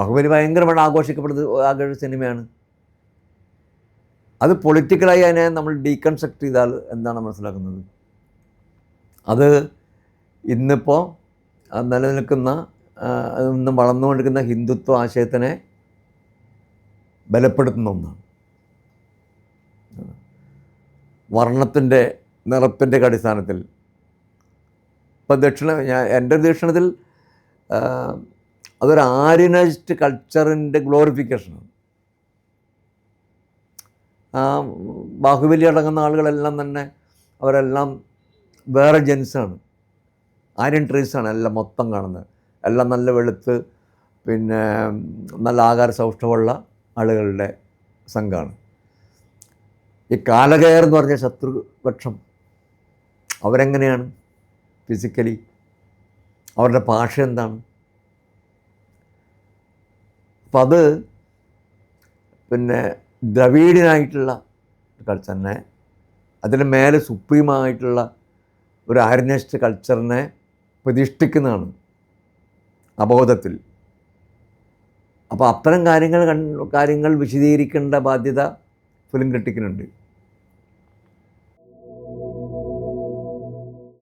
ബാഹുബലി ഭയങ്കരമായിട്ട് ആഘോഷിക്കപ്പെടുന്ന ആഘോഷ സിനിമയാണ്. അത് പൊളിറ്റിക്കലായി അതിനെ നമ്മൾ ഡീകൺസ്ട്രക്ട് ചെയ്താൽ എന്താണ് മനസ്സിലാക്കുന്നത്? അത് ഇന്നിപ്പോൾ നിലനിൽക്കുന്ന ഇന്ന് വളർന്നുകൊണ്ടിരിക്കുന്ന ഹിന്ദുത്വ ആശയത്തിനെ ബലപ്പെടുത്തുന്ന ഒന്നാണ്. വർണത്തിന്റെ നിറത്തിന്റെ അടിസ്ഥാനത്തിൽ. ഇപ്പം ദക്ഷിണ ഞാൻ എന്റെ വീക്ഷണത്തിൽ ആ, അതൊരു ആര്യനൈസ്ഡ് കൾച്ചറിന്റെ ഗ്ലോറിഫിക്കേഷനാണ്. ആ ബാഹുബലി അടങ്ങുന്ന ആളുകളെല്ലാം തന്നെ അവരെല്ലാം വേറെ ജെൻസാണ്. ആര്യൻ ട്രീസാണ് എല്ലാം മൊത്തം കാണുന്നത്. എല്ലാം നല്ല വെളുത്ത് പിന്നെ നല്ല ആകാര സൗഷ്ഠവമുള്ള ആളുകളുടെ സംഘമാണ് ഈ കാലകയർ എന്ന് പറഞ്ഞ ശത്രുപക്ഷം അവരെങ്ങനെയാണ്? ഫിസിക്കലി അവരുടെ ഭാഷ എന്താണ്? അപ്പം അത് പിന്നെ ദ്രവീഡിനായിട്ടുള്ള കൾച്ചറിനെ അതിന് മേലെ സുപ്രീമായിട്ടുള്ള ഒരു ആര്യനിസ്റ്റ് കൾച്ചറിനെ പ്രതിഷ്ഠിക്കുന്നതാണ് അബോധത്തിൽ. അപ്പോൾ അത്തരം കാര്യങ്ങൾ കാര്യങ്ങൾ വിശദീകരിക്കേണ്ട ബാധ്യത ഫിലിം ക്രിട്ടിക്കിനുണ്ട്.